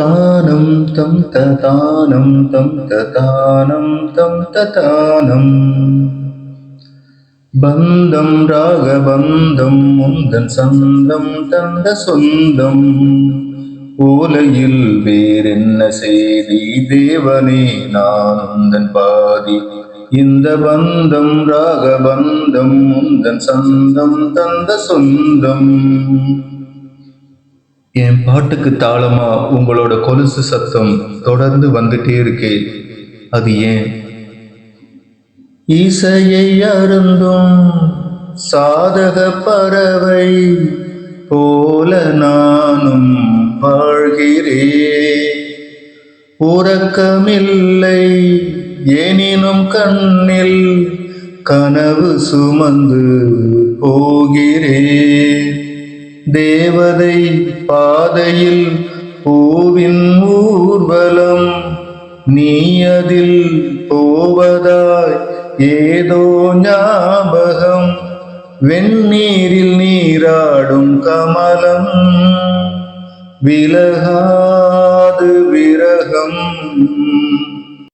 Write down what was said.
தானம் தம் ததானம் தம் ததானம் தம் ததானம். பந்தம் ராகபந்தம் முந்தன் சந்தம் தந்த சொந்தம். ஓலையில் வேறென்ன செய்தி? தேவனே நான் உந்தன் பாதி. இந்த பந்தம் ராகபந்தம் முந்தன் சந்தம் தந்த சொந்தம். என் பாட்டுக்கு தாளமா உங்களோட கொலுசு சத்தம் தொடர்ந்து வந்துட்டே இருக்கே. அது ஏன்? இசையை அருந்தும் சாதக பறவை போல நானும் வாழ்கிறேன் உறக்கமில்லை எனினும் கண்ணில் கனவு சுமந்து போகிறேன் தேவதை பாதையில் பூவின் ஊர்வலம் நீ அதில் போவதாய் ஏதோ ஞாபகம். வெந்நீரில் நீராடும் கமலம் விலகாது விரகம்.